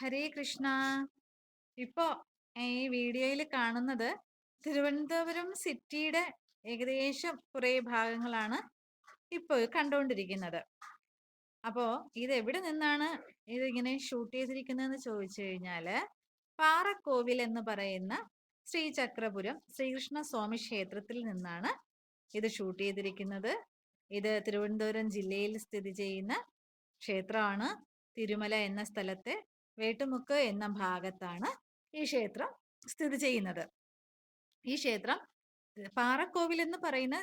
ഹരേ കൃഷ്ണ. ഇപ്പോ ഈ വീഡിയോയിൽ കാണുന്നത് തിരുവനന്തപുരം സിറ്റിയുടെ ഏകദേശം കുറെ ഭാഗങ്ങളാണ് ഇപ്പോൾ കണ്ടുകൊണ്ടിരിക്കുന്നത് അപ്പോ ഇത് എവിടെ നിന്നാണ് ഇതിങ്ങനെ ഷൂട്ട് ചെയ്തിരിക്കുന്നതെന്ന് ചോദിച്ചു കഴിഞ്ഞാൽ പാറക്കോവിൽ എന്ന് പറയുന്ന ശ്രീചക്രപുരം ശ്രീകൃഷ്ണ സ്വാമി ക്ഷേത്രത്തിൽ നിന്നാണ് ഇത് ഷൂട്ട് ചെയ്തിരിക്കുന്നത്. ഇത് തിരുവനന്തപുരം ജില്ലയിൽ സ്ഥിതി ചെയ്യുന്ന ക്ഷേത്രമാണ്. തിരുമല എന്ന സ്ഥലത്തെ വേട്ടുമുക്ക് എന്ന ഭാഗത്താണ് ഈ ക്ഷേത്രം സ്ഥിതി ചെയ്യുന്നത്. ഈ ക്ഷേത്രം പാറക്കോവിൽ എന്ന് പറയുന്ന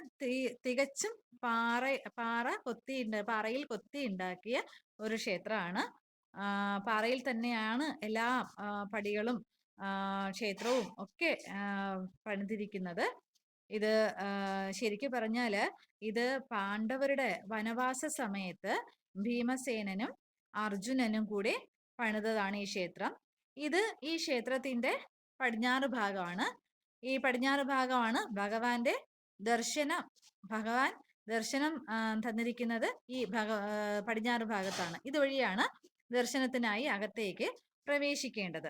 തികച്ചും പാറ പാറ കൊത്തി പാറയിൽ കൊത്തി ഉണ്ടാക്കിയ ഒരു ക്ഷേത്രമാണ്. പാറയിൽ തന്നെയാണ് എല്ലാ പടികളും ക്ഷേത്രവും ഒക്കെ പണിതിരിക്കുന്നത്. ഇത് ശരിക്കു പറഞ്ഞാൽ ഇത് പാണ്ഡവരുടെ വനവാസ സമയത്ത് ഭീമസേനനും അർജുനനും കൂടി പണിതതാണ് ഈ ക്ഷേത്രം. ഇത് ഈ ക്ഷേത്രത്തിന്റെ പടിഞ്ഞാറ് ഭാഗമാണ് ഈ പടിഞ്ഞാറ് ഭാഗമാണ് ഭഗവാന്റെ ദർശനം. ഭഗവാൻ ദർശനം തന്നിരിക്കുന്നത് ഈ ഭഗ പടിഞ്ഞാറ് ഭാഗത്താണ് ഇതുവഴിയാണ് ദർശനത്തിനായി അകത്തേക്ക് പ്രവേശിക്കേണ്ടത്.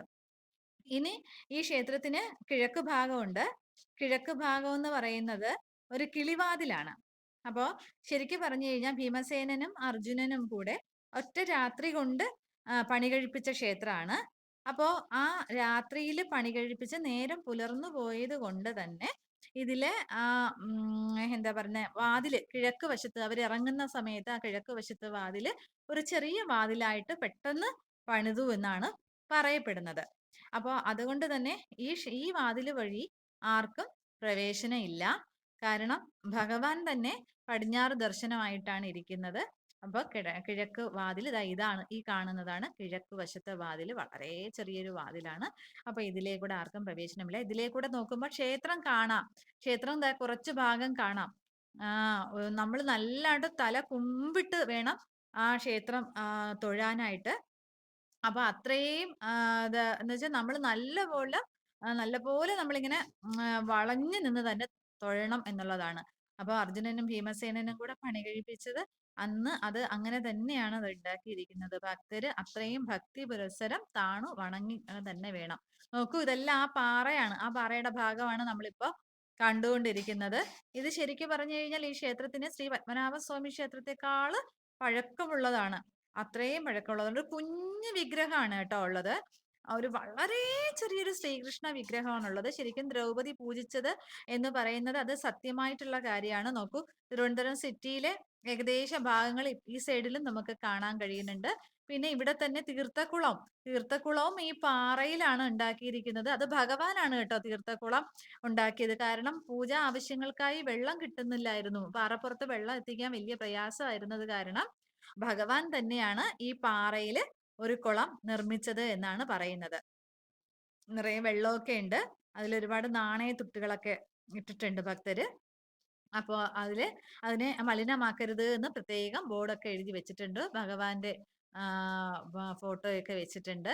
ഇനി ഈ ക്ഷേത്രത്തിന് കിഴക്ക് ഭാഗമുണ്ട്. കിഴക്ക് ഭാഗം എന്ന് പറയുന്നത് ഒരു കിളിവാതിലാണ്. അപ്പോ ശരിക്കും പറഞ്ഞു കഴിഞ്ഞാൽ ഭീമസേനനും അർജുനനും കൂടെ ഒറ്റ രാത്രി കൊണ്ട് പണി കഴിപ്പിച്ച ക്ഷേത്രമാണ് അപ്പോൾ ആ രാത്രിയിൽ പണി കഴിപ്പിച്ച് നേരം പുലർന്നു പോയത് കൊണ്ട് തന്നെ ഇതിലെ ആ എന്താ പറഞ്ഞ വാതിൽ കിഴക്ക് വശത്ത് അവർ ഇറങ്ങുന്ന സമയത്ത് ആ കിഴക്ക് വശത്ത് വാതിൽ ഒരു ചെറിയ വാതിലായിട്ട് പെട്ടെന്ന് പണിതു എന്നാണ് പറയപ്പെടുന്നത്. അപ്പോൾ അതുകൊണ്ട് തന്നെ ഈ ഈ വാതിൽ വഴി ആർക്കും പ്രവേശനം ഇല്ല കാരണം ഭഗവാൻ തന്നെ പടിഞ്ഞാറ് ദർശനമായിട്ടാണ് ഇരിക്കുന്നത്. അപ്പോൾ കിഴ കിഴക്ക് വാതിൽ ഇതാ ഇതാണ് ഈ കാണുന്നതാണ്. കിഴക്ക് വശത്തെ വാതിൽ വളരെ ചെറിയൊരു വാതിലാണ്. അപ്പോൾ ഇതിലേക്കൂടെ ആർക്കും പ്രവേശനമില്ല. ഇതിലേക്കൂടെ നോക്കുമ്പോൾ ക്ഷേത്രം കാണാം. ക്ഷേത്രം കുറച്ച് ഭാഗം കാണാം. ആ നമ്മൾ നല്ലതായിട്ട് തല കുമ്പിട്ട് വേണം ആ ക്ഷേത്രം തൊഴാനായിട്ട്. അപ്പൊ അത്രയും എന്ന് വെച്ചാൽ നമ്മൾ നല്ലപോലെ നല്ലപോലെ നമ്മളിങ്ങനെ വളഞ്ഞു നിന്ന് തന്നെ തൊഴണം എന്നുള്ളതാണ്. അപ്പൊ അർജുനനും ഭീമസേനനും കൂടെ പണി കഴിപ്പിച്ചത് അന്ന് അത് അങ്ങനെ തന്നെയാണ് അത് ഉണ്ടാക്കിയിരിക്കുന്നത്. ഭക്തര് അത്രയും ഭക്തി പുരസരം താണു വണങ്ങി തന്നെ വേണം. നോക്കൂ ഇതെല്ലാം ആ പാറയാണ്. ആ പാറയുടെ ഭാഗമാണ് നമ്മളിപ്പോ കണ്ടുകൊണ്ടിരിക്കുന്നത്. ഇത് ശരിക്കും പറഞ്ഞു കഴിഞ്ഞാൽ ഈ ക്ഷേത്രത്തിന് ശ്രീ പത്മനാഭസ്വാമി ക്ഷേത്രത്തെക്കാൾ പഴക്കമുള്ളതാണ്. അത്രയും പഴക്കമുള്ളത് ഒരു കുഞ്ഞു വിഗ്രഹമാണ് കേട്ടോ ഉള്ളത്. ഒരു വളരെ ചെറിയൊരു ശ്രീകൃഷ്ണ വിഗ്രഹമാണുള്ളത്. ശരിക്കും ദ്രൗപദി പൂജിച്ചത് എന്ന് പറയുന്നത് അത് സത്യമായിട്ടുള്ള കാര്യമാണ്. നോക്കൂ തിരുവനന്തപുരം സിറ്റിയിലെ ഏകദേശ ഭാഗങ്ങൾ ഈ സൈഡിലും നമുക്ക് കാണാൻ കഴിയുന്നുണ്ട്. പിന്നെ ഇവിടെ തന്നെ തീർത്ഥക്കുളം. തീർത്ഥക്കുളവും ഈ പാറയിലാണ് ഉണ്ടാക്കിയിരിക്കുന്നത്. അത് ഭഗവാനാണ് കേട്ടോ തീർത്ഥക്കുളം ഉണ്ടാക്കിയത്. കാരണം പൂജ ആവശ്യങ്ങൾക്കായി വെള്ളം കിട്ടുന്നില്ലായിരുന്നു. പാറപ്പുറത്ത് വെള്ളം എത്തിക്കാൻ വലിയ പ്രയാസമായിരുന്നത് കാരണം ഭഗവാൻ തന്നെയാണ് ഈ പാറയിൽ ഒരു കുളം നിർമ്മിച്ചത് എന്നാണ് പറയുന്നത്. നിറയെ വെള്ളമൊക്കെ ഉണ്ട്. അതിൽ ഒരുപാട് നാണയ തുട്ടുകളൊക്കെ ഇട്ടിട്ടുണ്ട് ഭക്തര്. അപ്പോ അതിൽ അതിനെ മലിനമാക്കരുത് എന്ന് പ്രത്യേകം ബോർഡൊക്കെ എഴുതി വെച്ചിട്ടുണ്ട്. ഭഗവാന്റെ ഫോട്ടോയൊക്കെ വെച്ചിട്ടുണ്ട്.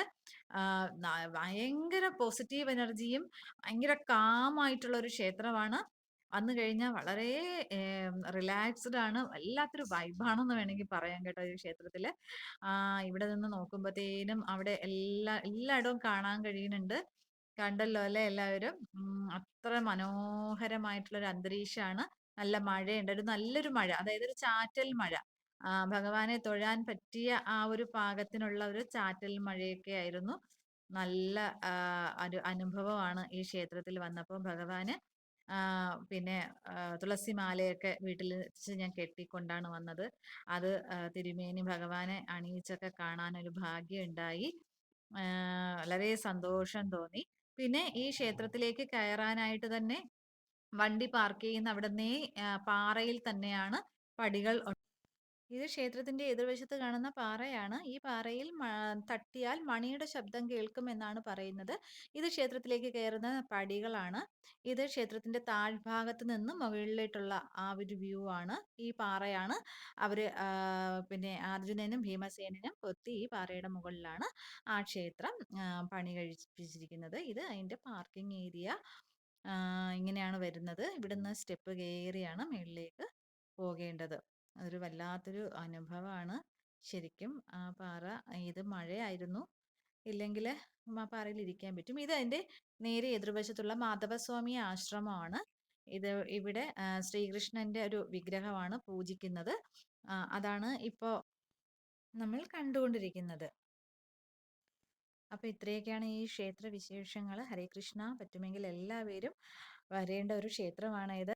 ഭയങ്കര പോസിറ്റീവ് എനർജിയും ഭയങ്കര കാമായിട്ടുള്ള ഒരു ക്ഷേത്രമാണ് വന്നു കഴിഞ്ഞാൽ വളരെ റിലാക്സ്ഡ് ആണ്. വല്ലാത്തൊരു വൈബാണെന്ന് വേണമെങ്കിൽ പറയാം കേട്ടോ ഈ ക്ഷേത്രത്തിൽ. ആ ഇവിടെ നിന്ന് നോക്കുമ്പോഴത്തേനും അവിടെ എല്ലാ എല്ലായിടവും കാണാൻ കഴിയുന്നുണ്ട്. കണ്ടല്ലോ അല്ലെ എല്ലാവരും? അത്ര മനോഹരമായിട്ടുള്ള ഒരു അന്തരീക്ഷമാണ്. നല്ല മഴയുണ്ട്. ഒരു നല്ലൊരു മഴ അതായത് ഒരു ചാറ്റൽ മഴ. ഭഗവാനെ തൊഴാൻ പറ്റിയ ആ ഒരു പാകത്തിനുള്ള ഒരു ചാറ്റൽ മഴയൊക്കെ ആയിരുന്നു. നല്ല ഒരു അനുഭവമാണ് ഈ ക്ഷേത്രത്തിൽ വന്നപ്പോൾ ഭഗവാന്. പിന്നെ തുളസി മാലയൊക്കെ വീട്ടിൽ വെച്ച് ഞാൻ കെട്ടിക്കൊണ്ടാണ് വന്നത്. അത് തിരുമേനി ഭഗവാനെ അണിയിച്ചൊക്കെ കാണാൻ ഒരു ഭാഗ്യം ഉണ്ടായി വളരെ സന്തോഷം തോന്നി. പിന്നെ ഈ ക്ഷേത്രത്തിലേക്ക് കയറാനായിട്ട് തന്നെ വണ്ടി പാർക്ക് ചെയ്യുന്ന അവിടുന്ന് പാറയിൽ തന്നെയാണ് പടികൾ ഇത് ക്ഷേത്രത്തിന്റെ എതിർവശത്ത് കാണുന്ന പാറയാണ്. ഈ പാറയിൽ തട്ടിയാൽ മണിയുടെ ശബ്ദം കേൾക്കുമെന്നാണ് പറയുന്നത്. ഇത് ക്ഷേത്രത്തിലേക്ക് കയറുന്ന പടികളാണ്. ഇത് ക്ഷേത്രത്തിന്റെ താഴ്ഭാഗത്ത് നിന്ന് മുകളിലേട്ടുള്ള ആ ഒരു വ്യൂ ആണ്. ഈ പാറയാണ്. അവർ പിന്നെ അർജുനനും ഭീമസേനനും കൊത്തി ഈ പാറയുടെ മുകളിലാണ് ആ ക്ഷേത്രം പണി കഴിപ്പിച്ചിരിക്കുന്നത്. ഇത് അതിന്റെ പാർക്കിംഗ് ഏരിയ ഇങ്ങനെയാണ് വരുന്നത്. ഇവിടുന്ന് സ്റ്റെപ്പ് കയറിയാണ് മുകളിലേക്ക് പോകേണ്ടത്. അതൊരു വല്ലാത്തൊരു അനുഭവമാണ് ശരിക്കും ആ പാറ ഇത് മഴയായിരുന്നു. ഇല്ലെങ്കിൽ ആ പാറയിൽ ഇരിക്കാൻ പറ്റും. ഇത് അതിന്റെ നേരെ എതിർവശത്തുള്ള മാധവസ്വാമി ആശ്രമമാണ്. ഇത് ഇവിടെ ശ്രീകൃഷ്ണന്റെ ഒരു വിഗ്രഹമാണ് പൂജിക്കുന്നത്. അതാണ് ഇപ്പോ നമ്മൾ കണ്ടുകൊണ്ടിരിക്കുന്നത്. അപ്പോൾ ഇത്രയൊക്കെയാണ് ഈ ക്ഷേത്ര വിശേഷങ്ങൾ ഹരേ കൃഷ്ണ. പറ്റുമെങ്കിൽ എല്ലാവരും വരേണ്ട ഒരു ക്ഷേത്രമാണ് ഇത്.